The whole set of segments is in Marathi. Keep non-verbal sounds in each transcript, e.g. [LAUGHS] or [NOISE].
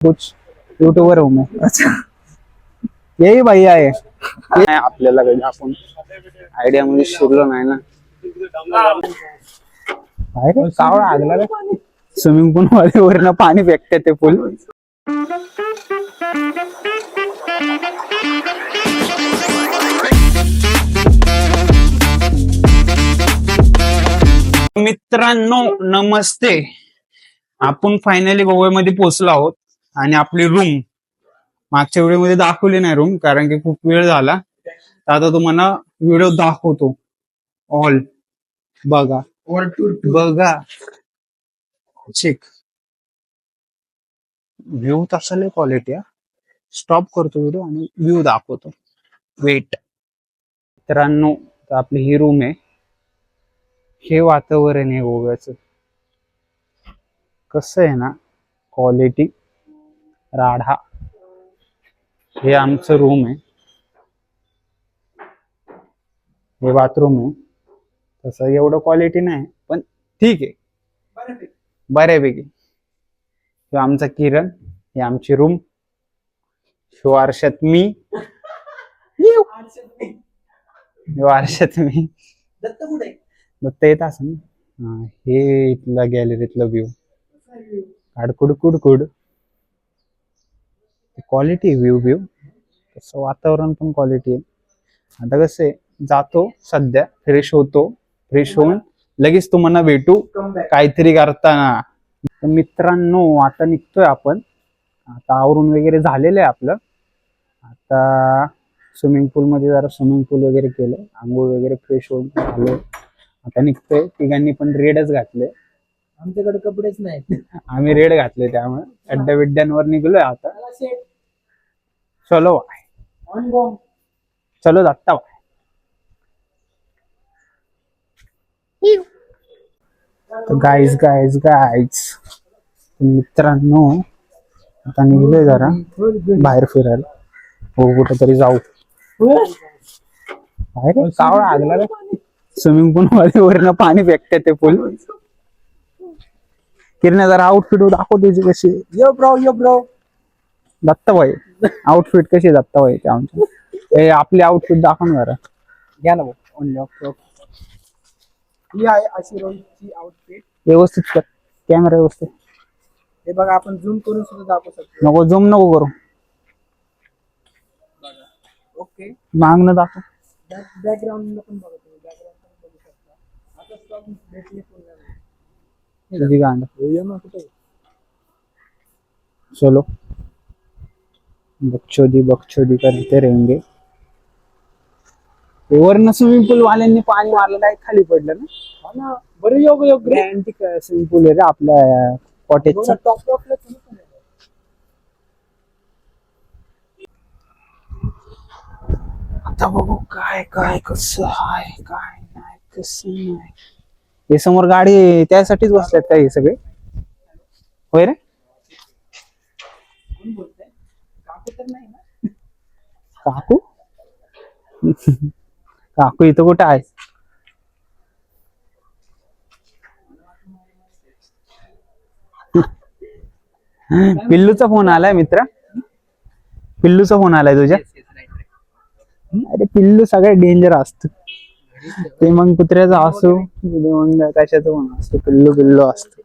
कुछ यूट्यूबर हूँ मैं। अच्छा। यही भैया आहे। नाही आपल्याला कधी आपण आयडिया मध्ये शिरलो नाही ना. काय रे? कावळा आगला रे. स्विमिंग पूल मध्ये वरनं पाणी फेकते ते पूल मित्रांनो नमस्ते. आपण फायनली गोव्यामध्ये पोहोचलो आहोत. आणि आपली रूम मागच्या व्हिडिओमध्ये दाखवली नाही रूम कारण की खूप वेळ झाला. तर आता तुम्हाला व्हिडिओ दाखवतो. ऑल बघा. ऑल टू बघा चेक व्ह्यू तसा लय क्वालिटी स्टॉप करतो व्हिडिओ आणि व्ह्यू दाखवतो. वेट मित्रांनो तर आपली ही रूम आहे. हे वातावरण आहे गोव्याचं कसं आहे ना क्वालिटी राढा. हे आमचं रूम आहे. हे बाथरूम आहे. तसं एवढं क्वालिटी नाही पण ठीक आहे. बऱ्यापैकी. हे आमचा किरण हे आमची रूम वारशात मी. आरशात मी. दत्त येत असं ना? हे इथला गॅलरीतलं व्ह्यू काडकुड कुडकुड क्वालिटी व्ह्यू व्ह्यू तसं वातावरण पण क्वालिटी आहे. आता कसं आहे जातो सध्या फ्रेश होतो फ्रेश होऊन लगेच तुम्हाला भेटू. काहीतरी करताना. तर मित्रांनो आता निघतोय आपण. आता आवरून वगैरे झालेलं आहे आपलं. आता स्विमिंग पूल मध्ये जरा स्विमिंग पूल वगैरे केलं आंघोळ वगैरे फ्रेश होऊन झालो आता निघतोय. तिघांनी पण रेडच घातले. आमच्याकडे कपडेच नाहीत. आम्ही रेड घातले त्यामुळे. अड्ड्या बिड्ड्यांवर निघलोय आता. चलो बाय चलो जाता बाय तर गाईज गाईज गाईज मित्रांनो आता निघलोय जरा बाहेर फिरायला. हो कुठेतरी जाऊ. बाहेर कावळा आगला रे. स्विमिंग पूल मध्ये वरनं पाणी फेकते ते पूल किरण जरा आउटफिट दाखव तुझी कशी. ये yo bro yo bro Dattabai outfit कशी दत्ताबाई ते आमच्या ए आपली आउटफिट दाखव ना जरा. घ्या ना ऑन लॉक ही आहे अशी आउटफिट व्यवस्थित कर. कॅमेरा व्यवस्थित. हे बघा आपण झूम करून सुद्धा दाखवू शकतो. नको जम नको करू. ओके मागणं दाखव. बॅकग्राऊंड पण बघा तुम्ही. बॅकग्राऊंड शकता. आता स्टॉक भेटले चलो. बकचोदी बकचोदी करते रहेंगे ते वरनं स्विमिंग पूल वाल्यांनी पाणी मारलं नाही खाली पडलं ना? बरं योग योग स्विमिंग पूल आहे रे आपल्या कॉटेजचा आहे. आता बघू काय काय कसं आहे काय नाही कसं नाही. हे समोर गाडी त्यासाठीच बसल्यात का हे सगळे? होय रे कोण बोलतंय काकू तर नाही ना. काकू? काकू इथं कुठं आहे? पिल्लूचा फोन आलाय मित्र. पिल्लूचा फोन आलाय तुझ्या. अरे पिल्लू सगळ्यात डेंजर असत. ते मग कुत्र्याचा असो मग कशाचं पण असतो पिल्लू पिल्लू असत.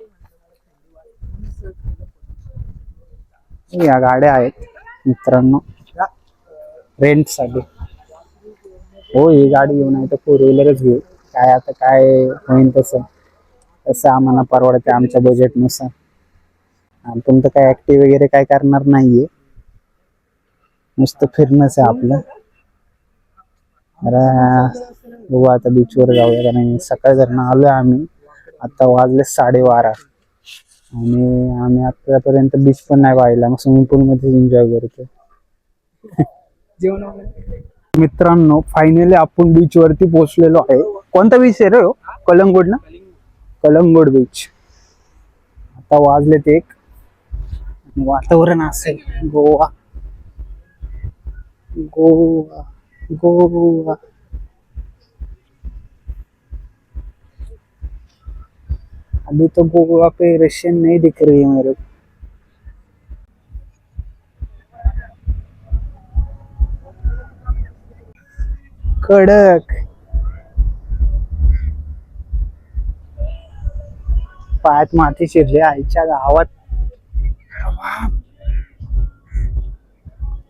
या गाड्या आहेत. मित्रांनो रेंटसाठी हो ही गाडी घेऊन आहे तर फोर व्हीलरच घेऊ. काय आता काय होईल तसं. तसं आम्हाला परवडते आमच्या बजेटनुसार आपण तर काय ऍक्टिव्ह वगैरे काय करणार नाहीये. नुसतं फिरणंच आहे आपलं. अरे बघू आता बीचवर जाऊया कारण सकाळ जर आलोय आम्ही. आता वाजले साडेबारा. आणि आम्ही आतापर्यंत बीच पण नाही पाहिला. मग स्विमिंग पूल मध्ये एन्जॉय करतो जेवण मित्रांनो फायनली आपण बीच वरती पोहोचलेलो आहे. कोणता बीच आहे रे हो? कलंगूट ना? कलंगूट बीच आता वाजले ते एक वातावरण असेल. गोवा. गोवा. गोवा. अभी तो गूगल पे रशियन नहीं दिख रही है मेरे को। कडक। पायात माती शिरले आईच्या गावात.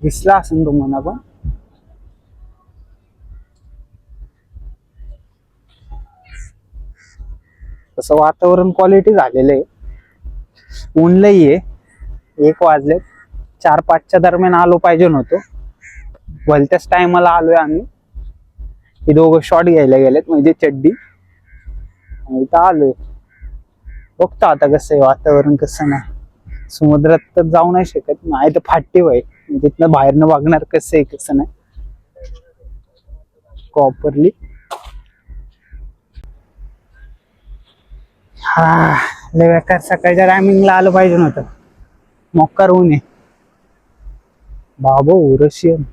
दिसला असेल तुम्हाला पण? तसं वातावरण क्वालिटी झालेलं आहे. ऊन लई आहे. एक वाजले. चार पाचच्या दरम्यान आलो पाहिजे नव्हतो. भलत्याच टायमाला आलोय आम्ही. हे दोघं शॉट घ्यायला गेलेत म्हणजे चड्डी. आणि इथं आलोय. बघतो आता कसं आहे वातावरण कसं नाही. समुद्रात तर जाऊ नाही शकत. नाही तर फाटी व्हाय. म्हणजे तिथनं बाहेरनं वागणार कसं आहे कसं नाही. प्रॉपरली हा लय बेकार. सकाळच्या टायमिंगला आलं पाहिजे नव्हतं. मोक्कार ऊन आहे. बाबो रशियन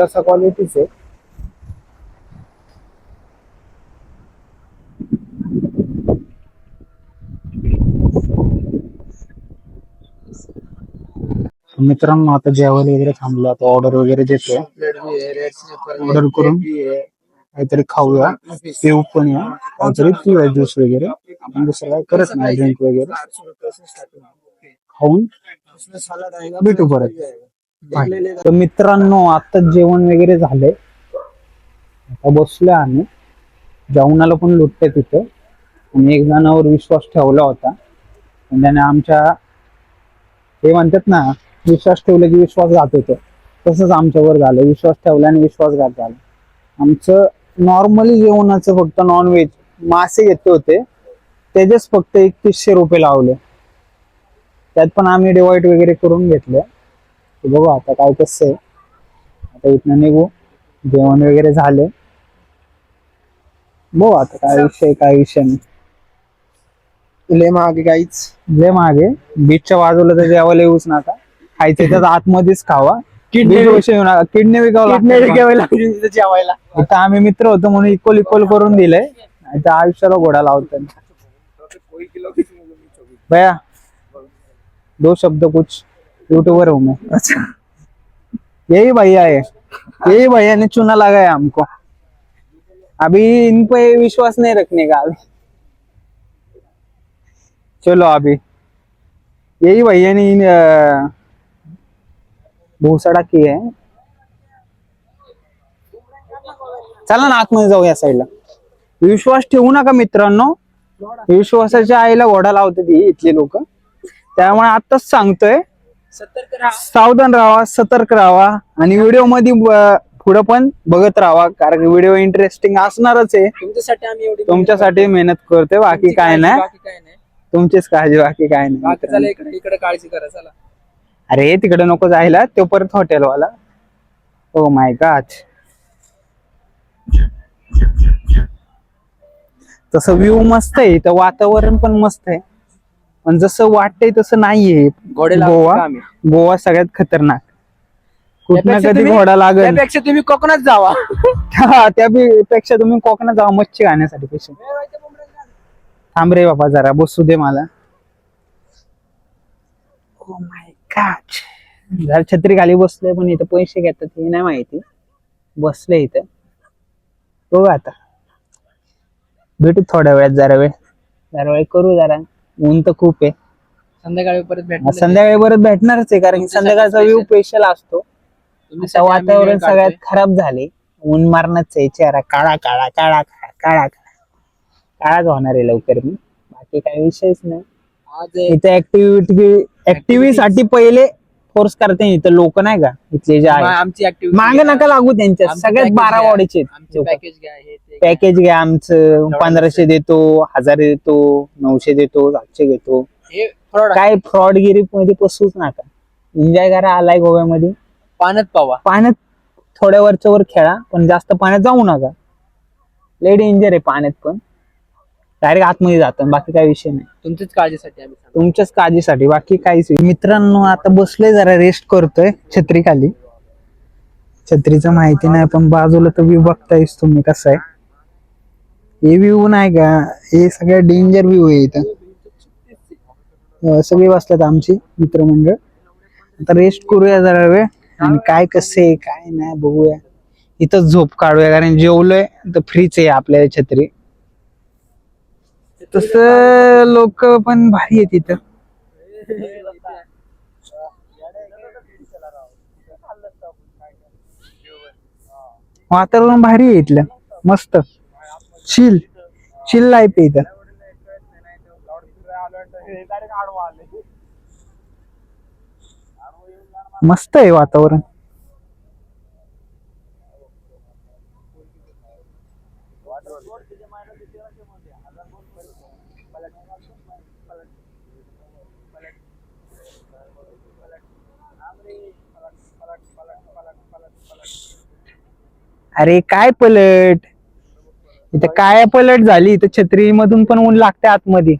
असा क्वालिटीच आहे. मित्रांनो आता जेवायला वगैरे थांबलो. आता ऑर्डर वगैरे देतोय. ऑर्डर करून काहीतरी खाऊया. पेऊ पण या. काहीतरी पिऊया ज्यूस वगैरे. आपण दुसरं काय करत नाही ड्रिंक वगैरे. खाऊन भेटू परत. तर मित्रांनो आता जेवण वगैरे झालंय. आता बसलोय आम्ही. जेवणाला पण लुटतंय तिथं. आणि एक जणावर विश्वास ठेवला होता. त्याने आमच्या ते म्हणतात ना विश्वास ठेवला की विश्वासघात होतो. तसंच आमच्यावर झालं. विश्वास ठेवला आणि विश्वासघात झाला. आमचं नॉर्मली जेवणाचं फक्त नॉनव्हेज मासे घेतले होते. त्याचेच फक्त एकतीसशे रुपये लावले. त्यात पण आम्ही डिवाइड वगैरे करून घेतले. बघू आता काय कसं आहे. आता इथनं निघू. जेवण वगैरे झाले. बघू आता काय विषय काय विषय नाही. लय महाग गाईच लय मागे बीचच्या बाजूला तर जेवायला येऊच नका. खायचं तर [LAUGHS] आतमध्येच खावा. किडनी किडनी विकावं लागतील तिथं जेवायला. इथं आम्ही मित्र होतो म्हणून इक्वल इक्वल करून दिलंय. इथं आयुष्याला घोडा लावतात भैया दो शब्द कुछ. यूट्यूबर हूँ मैं. अच्छा. यही भैया है. यही भैया ने चुना लगाया हमको. अभी इन पे विश्वास नहीं रखने का अभी. चलो अभी. यही भैया ने भूसडा की है चला ना आतमध्ये जाऊ या साईडला विश्वास ठेवू नका मित्रांनो. विश्वासाच्या आईला घोडा लावते ती इथली लोक. त्यामुळे आताच सांगतोय. सावधान राहा सतर्क राहा. आणि व्हिडिओमध्ये पुढं पण बघत राहा. कारण व्हिडिओ इंटरेस्टिंग असणारच आहे. तुमच्यासाठी आम्ही तुमच्यासाठी मेहनत करतोय. बाकी काय नाही. तुमचीच काळजी बाकी काय नाही. इकडे काळजी करा चला. अरे तिकडे नको जायला. तो परत हॉटेलवाला हो माय गॉड तसं व्ह्यू मस्त आहे. तर वातावरण पण मस्त आहे. पण जसं वाटतंय तसं नाहीये. घोडे गोवा आम्ही? गोवा सगळ्यात खतरनाक. कुठं त्यापेक्षा कधी तुम्ही- घोडा लागेल? त्यापेक्षा तुम्ही कोकणात जावा. [LAUGHS] हा, त्यापेक्षा तुम्ही कोकणात जावा मच्छी खाण्यासाठी पेक्षा. थांब रे बाबा जरा बसू दे मला. ओ माय जरा छत्री खाली बसलोय पण इथं पैसे घेतात हे नाही माहिती. बसले इथं. बघू आता. भेटू थोड्या वेळात जरा वेळ. जरा वेळ करू जरा. ऊन तर खूप आहे. संध्याकाळी परत भेटणार संध्याकाळी परत भेटणारच आहे कारण की संध्याकाळचा व्ह्यू स्पेशल असतो. आता वातावरण. सगळ्यात खराब झाले. ऊन मारणाच आहे चेहरा काळा काळा काळा काळा काळा काळा. काळाच होणार आहे लवकर मी. बाकी काही विषयच नाही. इथे ऍक्टिव्हिटी ऍक्टिव्हिटी साठी पहिले फोर्स करते इथं. लोक नाही का? इथले जे आहे आमची ऍक्टिव्हिटी मागे नका लागू त्यांच्या आमचं सगळ्यात package बारा. वाडीचे आमचे पॅकेज हे ते. पॅकेज घ्या आमचं. पंधराशे देतो हजार देतो नऊशे देतो सातशे घेतो हे आहे. काय फ्रॉडगिरी मध्ये पसूच नका. एन्जॉय करा आलाय गोव्यामध्ये पाण्यात पावा. पाण्यात थोड्या वरच्या वर खेळा पण जास्त पाण्यात जाऊ नका. लय डेंजर आहे पाण्यात पण. डायरेक्ट आतमध्ये जातं बाकी काही विषय नाही. तुमच्याच काळजीसाठी आम्ही सांगतो. तुमच्याच काळजीसाठी बाकी काहीच नाही. मित्रांनो आता बसलोय जरा रेस्ट करतोय छत्री खाली छत्रीचं माहिती नाही पण बाजूला तर व्यू बघतायस तुम्ही कसं आहे. हे व्ह्यू नाही का? हे सगळ्यात डेंजर व्ह्यू आहे इथं. अं, सगळे बसल्यात आमची मित्रमंडळ. आता रेस्ट करूया जरा वेळ. आणि काय कसं आहे काय नाही बघूया. इथं झोप काढूया कारण जेवलोय तर फ्रीच आहे आपल्या छत्री. तस लोक पण भारी आहेत इथं. वातावरण भारी आहे इथलं. मस्त. चिल चिल लाईफ आहे इथं. मस्त आहे वातावरण. अरे काय पलट? इथं काय पलट झाली? इथं छत्री मधून पण ऊन लागते आतमध्ये.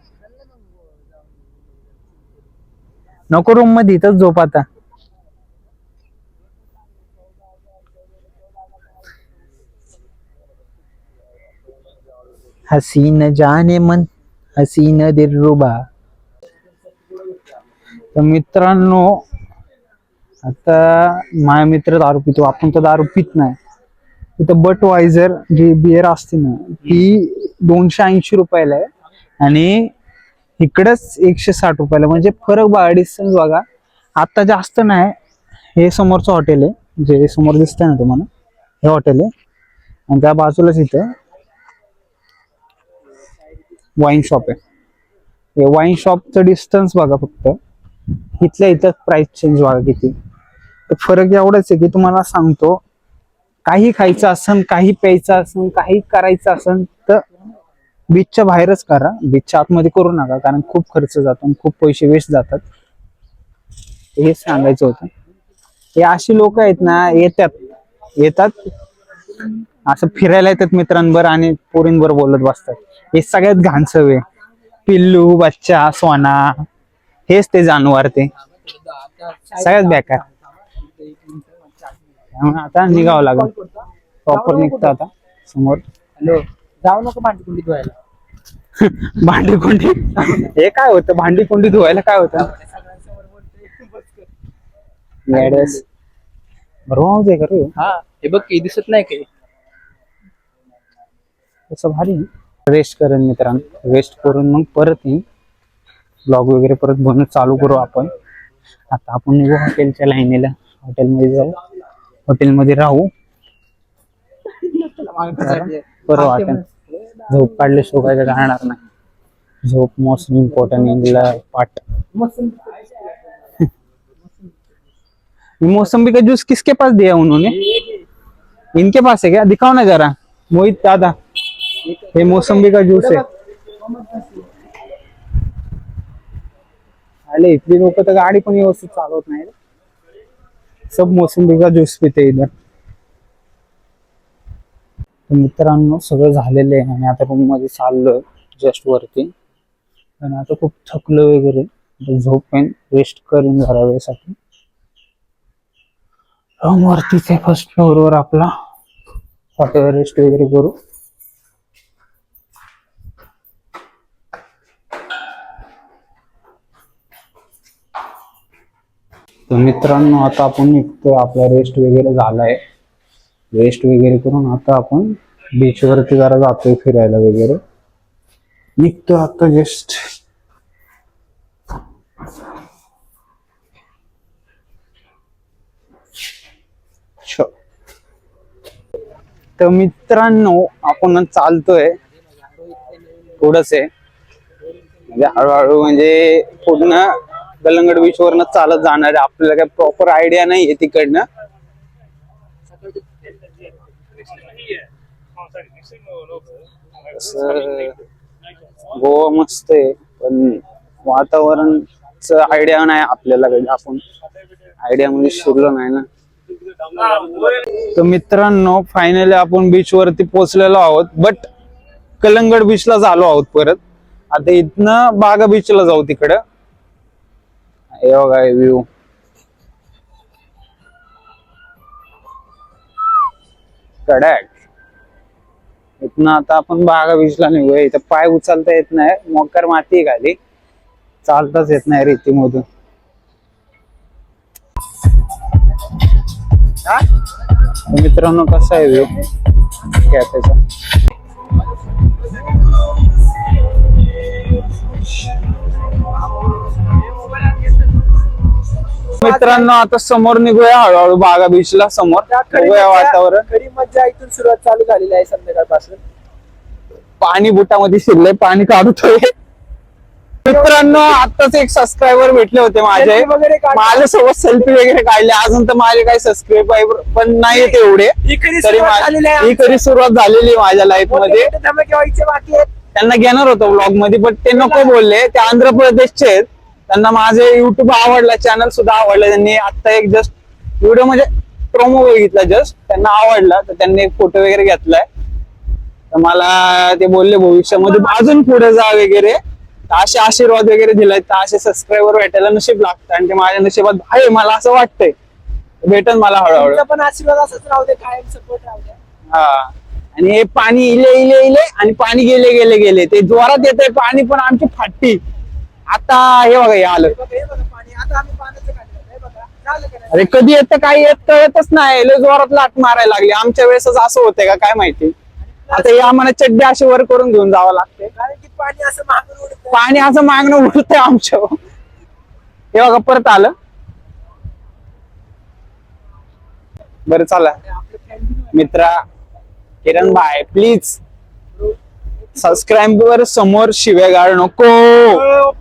नको रूममध्ये इथंच झोप आता. हसीन जाने मन हसीन दिरुबा तर मित्रांनो आता माझा मित्र दारू पितो. आपण तर दारू पित नाही. इथं बट वायझर जी बिअर असते ना ती दोनशे ऐंशी रुपयाला आहे. आणि इकडंच एकशे साठ रुपयाला म्हणजे फरक बघा डिस्टन्स बघा. आता जास्त नाही. हे समोरचं हॉटेल आहे. जे समोर दिसतंय ना तुम्हाला हे हॉटेल आहे. आणि त्या बाजूलाच इथं वाईन शॉप आहे. हे वाईन शॉपचं डिस्टन्स बघा फक्त. इथल्या इथं प्राइस चेंज बघा किती. फरक एवढाच आहे की तुम्हाला सांगतो काही खायचं असन काही प्यायचं असन काही करायचं असन तर बीचच्या बाहेरच करा. बीचच्या आतमध्ये करू नका कारण खूप खर्च जातो खूप पैसे वेस्ट जातात. हे सांगायचं होतं. हे अशी लोक आहेत ना येतात. येतात. असं फिरायला येतात मित्रांवर आणि पोरींवर बोलत बसतात. हे सगळ्यात घाण सवय पिल्लू बच्चा सोना हेच ते जानवर ते. सगळ्यात बेकार. त्यामुळे आता निघावं लागेल. प्रॉपर निघतं आता समोर. हॅलो जाऊ नको भांडी कुंडी धुवायला. [LAUGHS] भांडी कोंडी हे काय होतं? भांडी कोंडी धुवायला काय होतं. बरोबर आहे का रे हा हे बघ की दिसत नाही काही. तसं भारी. रेस्ट करेन मित्रांनो. रेस्ट करून मग परत येईन. ब्लॉग वगैरे परत बनवून चालू करू आपण. आता आपण निघू हॉटेलच्या लाईनीला. हॉटेलमध्ये जाऊ. हॉटेलमध्ये राहू. बरं वाटेल झोप काढल्याशिवाय काय राहणार नाही. झोप मोस्ट इम्पॉर्टंट इन पार्ट मौसम्बी का जूस किसके पास दिया उन्होंने? इनके पास है क्या? दिखाओ ना जरा. मोहित दादा ये मौसम्बी का जूस है. अरे इथली लोक तर गाडी पण व्यवस्थित चालवत नाही. सब मोसंबी का ज्यूस पिते इधर मित्रांनो सगळं झालेलं आहे आणि आता रूममध्ये चाललोय जस्ट वरती. आणि आता खूप थकलं वगैरे. झोपेन रेस्ट करीन जरा वेळेसाठी. रूम वरतीच आहे फर्स्ट फ्लोअर वर आपला. हॉटेल रेस्ट वगैरे करू. तर मित्रांनो आता आपण निघतोय. आपला रेस्ट वगैरे झालाय. रेस्ट वगैरे करून आता आपण बीच वरती जरा जातोय फिरायला वगैरे. निघतो आता जस्ट तर मित्रांनो आपण चालतोय थोडस. आहे म्हणजे हळूहळू म्हणजे पूर्ण गलंगड बीच वरनं चालत जाणार आहे. आपल्याला काही प्रॉपर आयडिया नाहीये तिकडनं. गोवा मस्त आहे पण वातावरणच आयडिया नाही आपल्याला काही. आपण आयडिया मध्ये शिरलो नाही ना. तर मित्रांनो फायनली आपण बीच वरती पोहोचलेलो आहोत. बट कलंगड बीचला झालो आहोत परत. आता इथनं बागा बीचला जाऊ तिकडं. हे बघा व्ह्यू कडक इथनं आता आपण बागा बीचला निघूया. इथं पाय उचलता येत नाही. मोकर माती खाली. चालताच येत नाही रेतीमधून. मधून मित्रांनो कसा आहे व्ह्यू कॅफेचा मित्रांनो आता समोर निघूया हळूहळू बागा बीचला समोर. बघूया वातावरण. खरी मज्जा इथून सुरुवात चालू झालेली आहे संध्याकाळपासून. पाणी बुटामध्ये शिरलंय पाणी काढतोय. मित्रांनो आताच एक सबस्क्रायबर भेटले होते माझे. Selfie वगैरे काढ- माझ्यासोबत सेल्फी वगैरे काढले. अजून तर माझे काही सबस्क्रायबर पण नाही तेवढे ही खरी तरी सुरुवात झालेली आहे ही खरी सुरुवात झालेली आहे माझ्या लाईफ मोठे मध्ये. मोठे धमाके व्हायचे बाकी आहेत. त्यांना घेणार होतो ब्लॉगमध्ये पण ते नको बोलले. ते आंध्र प्रदेशचे आहेत. त्यांना माझे युट्यूब आवडला चॅनल सुद्धा आवडला त्यांनी आता एक जस्ट व्हिडिओ म्हणजे प्रोमो बघितला जस्ट त्यांना आवडला तर त्यांनी एक फोटो वगैरे घेतलाय. तर मला ते बोलले भविष्यामध्ये अजून पुढे जा वगैरे. असे आशीर्वाद वगैरे दिलाय तर असे सबस्क्रायबर भेटायला नशीब लागतं आणि ते माझ्या नशिबात आहे मला असं वाटतंय. भेटन मला हळूहळू. पण आशीर्वाद असंच राहू दे कायम सपोर्ट राहू द्या हा. आणि हे पाणी इले इले इले आणि पाणी गेले गेले गेले. ते जोरात येते पाणी पण आमची फाटती. आता हे बघा हे आलं. हे हे हे? अरे कधी येतं काय येत कळतच नाही. लय जोरात लाट मारायला लागली. आमच्या वेळेसच असं होतंय का काय माहिती? आता हे आम्हाला चड्डी अशी वर करून घेऊन जावं लागते पाणी असं उडत पाणी असं मागणं उडतंय आमच्या. हे बघा परत आलं. बरं चला. मित्रा किरण भाई प्लीज सबस्क्राईबर समोर शिव्या गाळ नको. बाय ओके बाय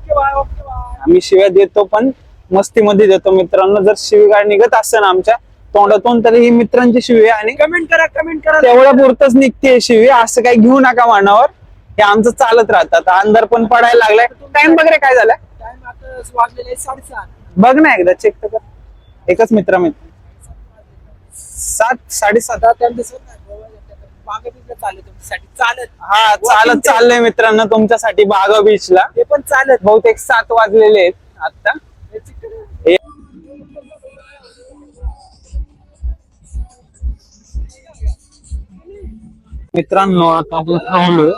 आम्ही शिव्या देतो पण मस्तीमध्ये देतो. मित्रांनो जर शिवीगाळ निघत असेल आमच्या तोंडातून तर ही मित्रांची शिवी आहे आणि कमेंट करा कमेंट करा. तेवढ्या पुरतच निघते शिवी. असं काही घेऊ नका मनावर. हे आमचं चालत राहतात अंधार पण पडायला लागलाय. टाइम वगैरे काय झालाय? बघ ना एकदा चेक तर एकच मित्र मित्र. सात साडेसात. चालले तुमच्यासाठी चालत हा चालत चाललंय मित्रांनो तुमच्यासाठी बागा बीचला ते पण चालत बहुतेक सात वाजलेले आहेत आता हे हे मित्रांनो आता आपण थांबलोय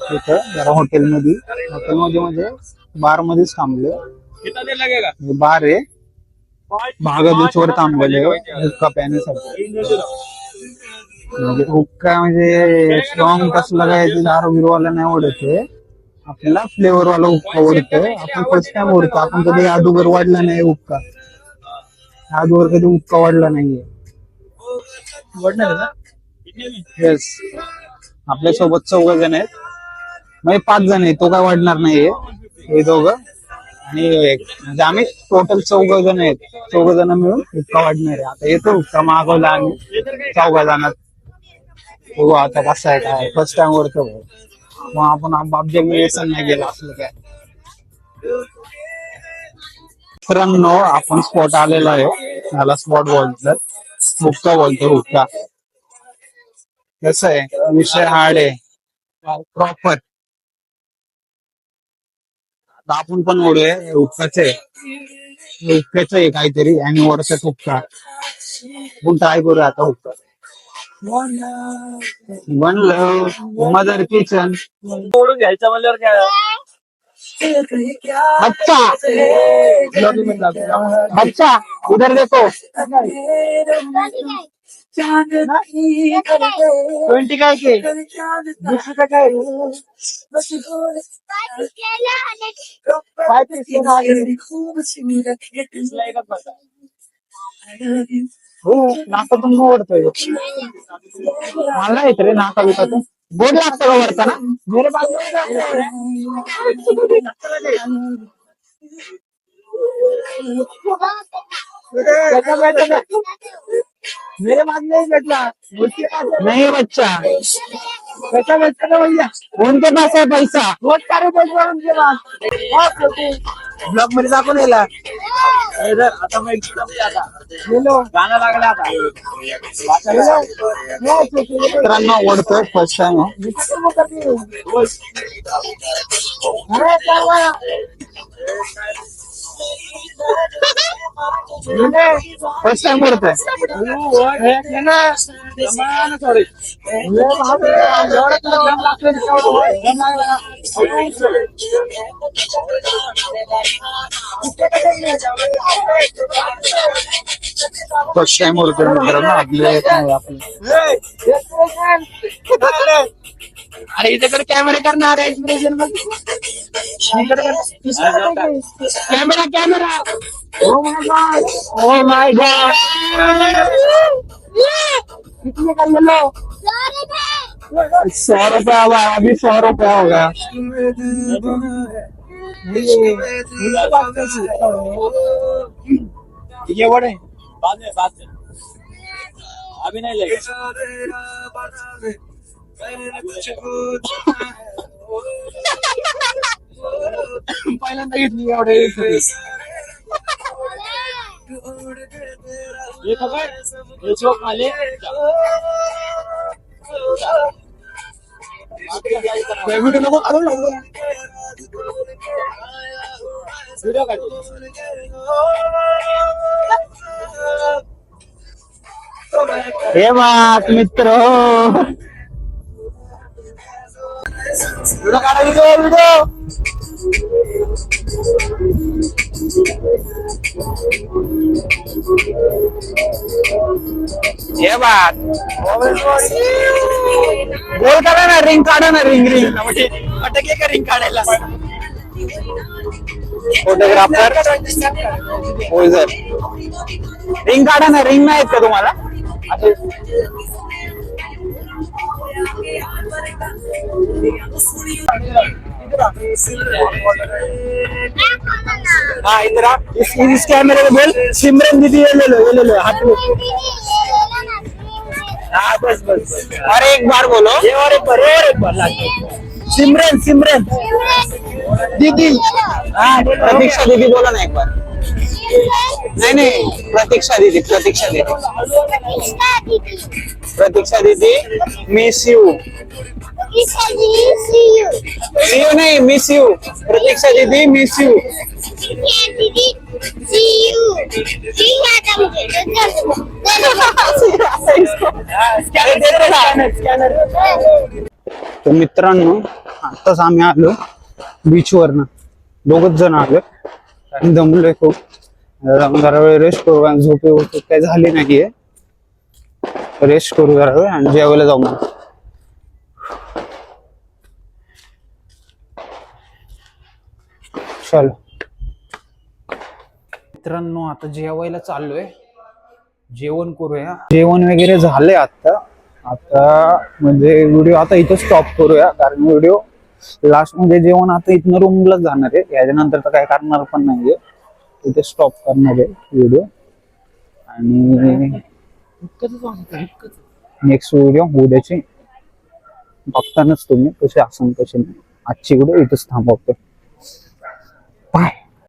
तिथं जरा हॉटेलमध्ये हॉटेलमध्ये म्हणजे बार मध्येच थांबलोय हे बार आहे भागा बीच वर थांबलेले हुक्का प्याण्यासाठी म्हणजे हुक्का म्हणजे स्ट्रॉंग कसला काय दारू बिरवाला नाही आवडत आहे आपल्याला फ्लेवर वाला हुक्का आवडतोय आपण फर्स्ट टाइम ओढतो. आपण कधी अगोदर वाढला नाही हुक्का. अगोदर कधी हुक्का वाढला नाहीये. येस आपल्यासोबत चौघ जण आहेत. म्हणजे पाच जण आहेत. तो काय वाढणार नाहीये. हे दोघं. आणि एक म्हणजे आम्ही टोटल चौघ जण आहेत. चौघ जण मिळून हुक्का वाढणार आहे. आता येतो हुक्का. मागवला आम्ही. चौघा जणात बघू आता कसं आहे काय. फर्स्ट टाइम वरतो मग आपण बाबजे व्यसन नाही गेला असलं काय. मित्रांनो आपण स्पॉट आलेला आहे. मला स्पॉट बोलतात मुक्का बोलतो हुक्का कसं आहे? विषय हार्ड आहे. प्रॉपर आता आपण पण ओढूया उपकाचे हुक्क्याचं आहे काहीतरी. आणि वरचा हुक्का आपण ट्राय करूया आता हुक्का बनलं मदर किचन ओढून घ्यायचं म्हणल्यावर काय? अच्छा. अच्छा. उधर देखो. ट्वेंटी काय के? दुसरं काय? काय ते हो नाकातून ओढतोय मला येत रे नाका बिकातून गोड लागतं का वरताना मेरे मेरे बाद नहीं बैठना नहीं बच्चा बैठा बैठा ना भैया उनके पास है पैसा वोट काढू बैठवा उनके पास ब्लॉगमध्ये दाखवून यायला. आता मग गेलो गाणं लागलं आता. मित्रांनो ओढतोय फर्स्ट टाइम फर्स्ट टाइम करतोय फर्स्ट टाइम करतोय मित्रांनो आपले आपले अरे इकडे कॅमेरा करणार expression camera camera oh my god oh my god कितने का ले लो। सौ रुपया हुआ अभी सौ रुपया होगा। ये बड़े बाद में बाद में। अभी नहीं लेगा पहिल्यांदा घेतली एवढे हे खबर हे चोक आले व्हिडिओ नको काढू नको व्हिडिओ काढ हे बात मित्र. व्हिडिओ काढायचो बात गोल करा ना रिंग काढा ना रिंग रिंग अटके का रिंग काढायला फोटोग्राफर होय सर रिंग काढा ना रिंग नाही आहेत का तुम्हाला हाँ इधर आ इस, इस कैमरे में बोल। सिमरन दीदी ये ले लो ये ले लो हाथ में। हाँ बस बस बस। और एक बार बोलो। ये और एक बार और एक बार लाके सिमरन सिमरन। दीदी। हाँ प्रतीक्षा दीदी बोला ना एक बार। नहीं नहीं प्रतीक्षा दीदी प्रतीक्षा दीदी। प्रतीक्षा दीदी। मिस यू सी यू नहीं मिस यू प्रतीक्षा दीदी मिस यू तर मित्रांनो आताच आम्ही आलो बीच वरनं दोघच जण आलो आणि दमलोय खूप जरा वेळ रेस्ट करू आणि झोपे होते काही झाली नाहीये रेस्ट करू जरा वेळ आणि जेवायला जाऊ चलो मित्रांनो आता जेवायला चाललोय. जेवण करूया. जेवण वगैरे झालंय आता. आता म्हणजे व्हिडिओ आता इथं स्टॉप करूया कारण व्हिडिओ लास्टमध्ये जेवण आता इथनं रूमलाच जाणार आहे. याच्यानंतर तर काय करणार पण नाहीये. इथे स्टॉप करणार आहे व्हिडिओ आणि नेक्स्ट व्हिडिओ उद्याची बघतानाच तुम्ही कसे असन कसे नाही. आजची व्हिडिओ इथंच थांबवतो. ตาย